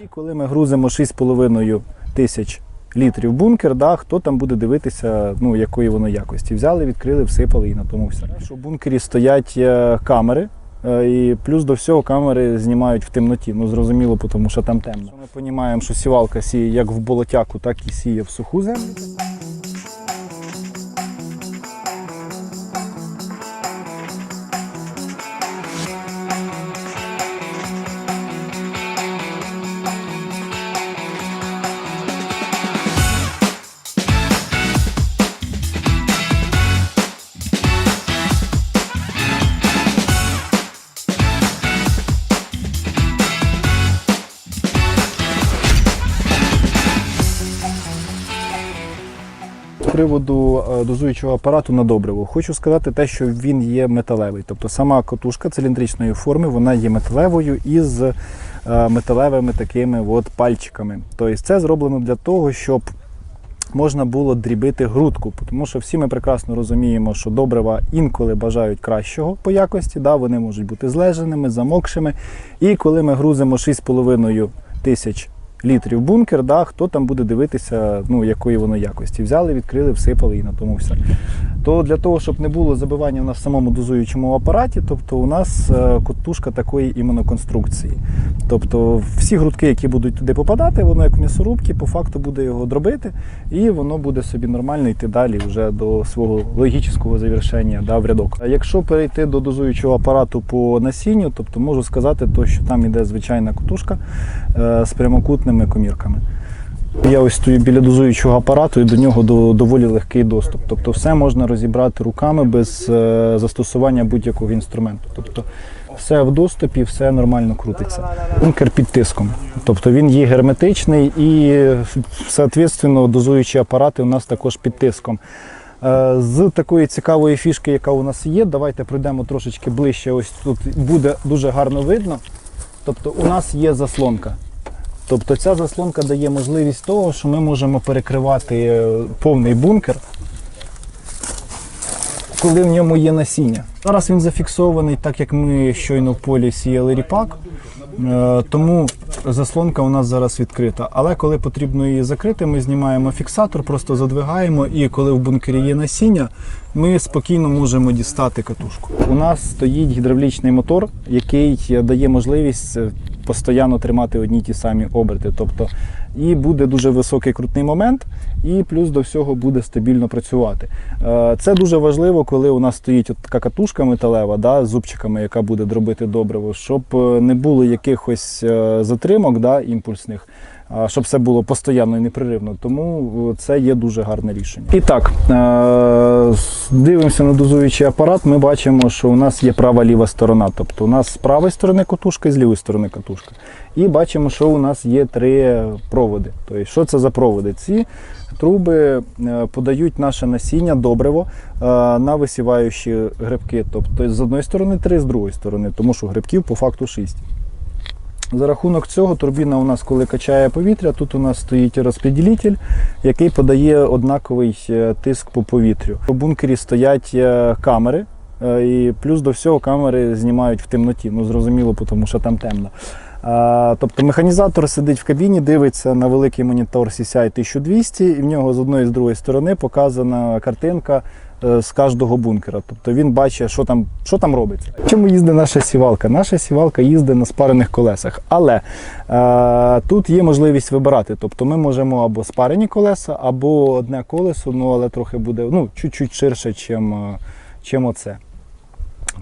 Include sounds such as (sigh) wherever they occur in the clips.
І коли ми грузимо 6,5 тисяч літрів бункер, да, хто там буде дивитися, ну, якої воно якості. Взяли, відкрили, всипали і на тому все. В бункері стоять е, камери. е, І плюс до всього камери знімають в темноті. Ну зрозуміло, тому що там темно. Ми розуміємо, що сівалка сіє як в болотяку, так і сіє в суху землю. Приводу е, дозуючого апарату на добриво, хочу сказати те, що він є металевий. Тобто сама котушка циліндричної форми вона є металевою із е, металевими такими от пальчиками. Тобто це зроблено для того, щоб можна було дрібити грудку, тому що всі ми прекрасно розуміємо, що добрива інколи бажають кращого по якості, да, вони можуть бути злеженими, замокшими. І коли ми грузимо 6,5 тисяч літрів бункер, да, хто там буде дивитися, ну, якої воно якості. Взяли, відкрили, всипали і на тому все. То для того, щоб не було забивання в нас в самому дозуючому апараті, тобто у нас е, котушка такої іменно конструкції. Тобто всі грудки, які будуть туди попадати, воно як в м'ясорубці, по факту буде його дробити, і воно буде собі нормально йти далі вже до свого логічного завершення да, в рядок. А якщо перейти до дозуючого апарату по насінню, тобто можу сказати, то, що там іде звичайна котушка е, з прямокутними комірками. Я ось стою біля дозуючого апарату і до нього доволі легкий доступ. Тобто все можна розібрати руками без е, застосування будь-якого інструменту. Тобто все в доступі, все нормально крутиться. Бункер під тиском. Тобто він є герметичний і, соответственно, дозуючі апарати у нас також під тиском. Е, З такої цікавої фішки, яка у нас є, давайте пройдемо трошечки ближче. Ось тут буде дуже гарно видно. Тобто у нас є заслонка. Тобто ця заслонка дає можливість того, що ми можемо перекривати е, повний бункер, коли в ньому є насіння. Зараз він зафіксований, так як ми щойно в полі сіяли ріпак, е, тому заслонка у нас зараз відкрита. Але коли потрібно її закрити, ми знімаємо фіксатор, просто задвигаємо, і коли в бункері є насіння, ми спокійно можемо дістати катушку. У нас стоїть гідравлічний мотор, який дає можливість е, постійно тримати одні ті самі оберти. Тобто і буде дуже високий крутний момент, і плюс до всього буде стабільно працювати. Е, Це дуже важливо, коли у нас стоїть от така катушка металева да, з зубчиками, яка буде дробити добриво, щоб е, не було якихось е, затримок да, імпульсних. Щоб все було постійно і непреривно, тому це є дуже гарне рішення. І так, дивимося на дозуючий апарат. Ми бачимо, що у нас є права-ліва сторона. Тобто у нас з правої сторони катушка і з лівої сторони катушка. І бачимо, що у нас є три проводи. Тобто, що це за проводи? Ці труби е, подають наше насіння добриво е, на висіваючі грибки. Тобто з одної сторони три, з другої сторони, тому що грибків по факту шість. За рахунок цього турбіна у нас, коли качає повітря, тут у нас стоїть розподілитель, який подає однаковий е, тиск по повітрю. У бункері стоять камери, і плюс до всього камери знімають в темноті. Ну зрозуміло, тому що там темно. Тобто механізатор сидить в кабіні, дивиться на великий монітор CCI 1200, і в нього з одної і з другої сторони показана картинка е, з кожного бункера. Тобто він бачить, що там, що там робиться. Чому їздить наша сівалка? Наша сівалка їздить на спарених колесах, але е, тут є можливість вибирати. Тобто ми можемо або спарені колеса, або одне колесо, ну але трохи буде ну, чуть-чуть ширше, чим, е, оце.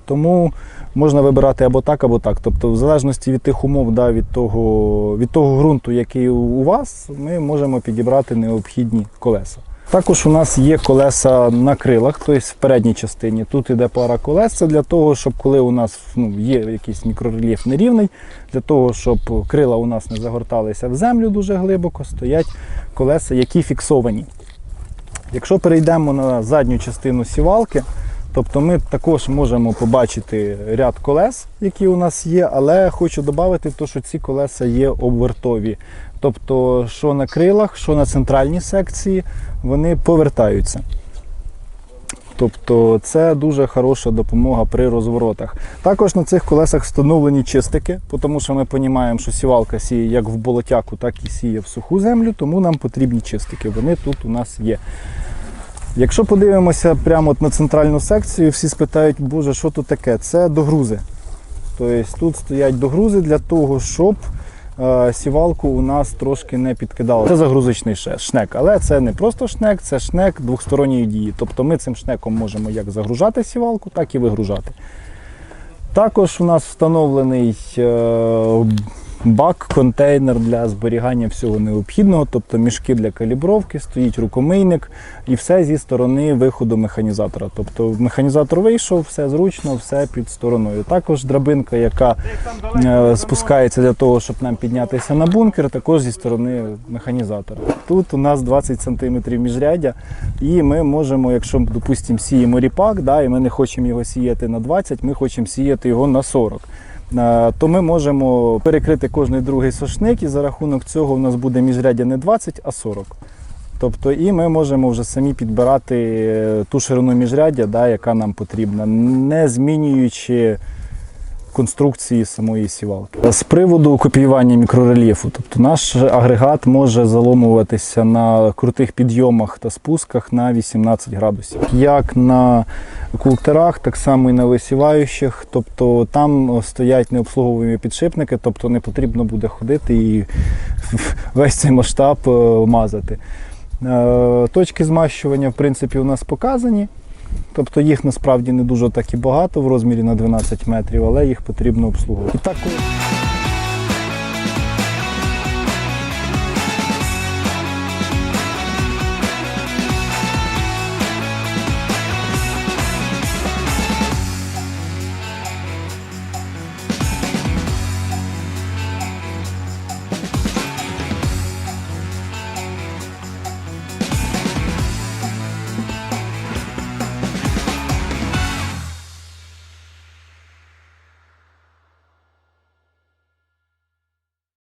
Тому можна вибирати або так, або так. Тобто, в залежності від тих умов, да, від того, від того ґрунту, який у вас, ми можемо підібрати необхідні колеса. Також у нас є колеса на крилах, тобто в передній частині. Тут іде пара колес для того, щоб коли у нас ну, є якийсь мікрорельєф нерівний, для того, щоб крила у нас не загорталися в землю дуже глибоко, стоять колеса, які фіксовані. Якщо перейдемо на задню частину сівалки, тобто ми також можемо побачити ряд колес, які у нас є, але хочу додати, що ці колеса є обвертові. Тобто, що на крилах, що на центральній секції, вони повертаються. Тобто це дуже хороша допомога при розворотах. Також на цих колесах встановлені чистики, тому що ми розуміємо, що сівалка сіє як в болотяку, так і сіє в суху землю, тому нам потрібні чистики. Вони тут у нас є. Якщо подивимося прямо на центральну секцію, всі спитають, боже, що тут таке? Це догрузи. Тобто тут стоять догрузи для того, щоб е, сівалку у нас трошки не підкидало. Це загрузочний шнек, але це не просто шнек, це шнек двосторонньої дії. Тобто ми цим шнеком можемо як загружати сівалку, так і вигружати. Також у нас встановлений е, бак, контейнер для зберігання всього необхідного, тобто мішки для калібровки, стоїть рукомийник і все зі сторони виходу механізатора. Тобто механізатор вийшов, все зручно, все під стороною. Також драбинка, яка е, спускається для того, щоб нам піднятися на бункер, також зі сторони механізатора. Тут у нас 20 см міжряддя, і ми можемо, якщо, допустимо, сіємо ріпак, да, і ми не хочемо його сіяти на 20, ми хочемо сіяти його на 40. То ми можемо перекрити кожний другий сошник, і за рахунок цього у нас буде міжряддя не 20, а 40. Тобто, і ми можемо вже самі підбирати е, ту ширину міжряддя, да, яка нам потрібна, не змінюючи конструкції самої сівалки. З приводу копіювання мікрорельєфу, тобто наш агрегат може заломуватися на крутих підйомах та спусках на 18 градусів. Як на култерах, так само і на висіваючих. Тобто там стоять необслуговуємі підшипники, тобто не потрібно буде ходити і (laughs) весь цей масштаб е, мазати. Е, Точки змащування, в принципі, у нас показані. Тобто їх насправді не дуже так і багато в розмірі на 12 метрів, але їх потрібно обслуговувати. І так,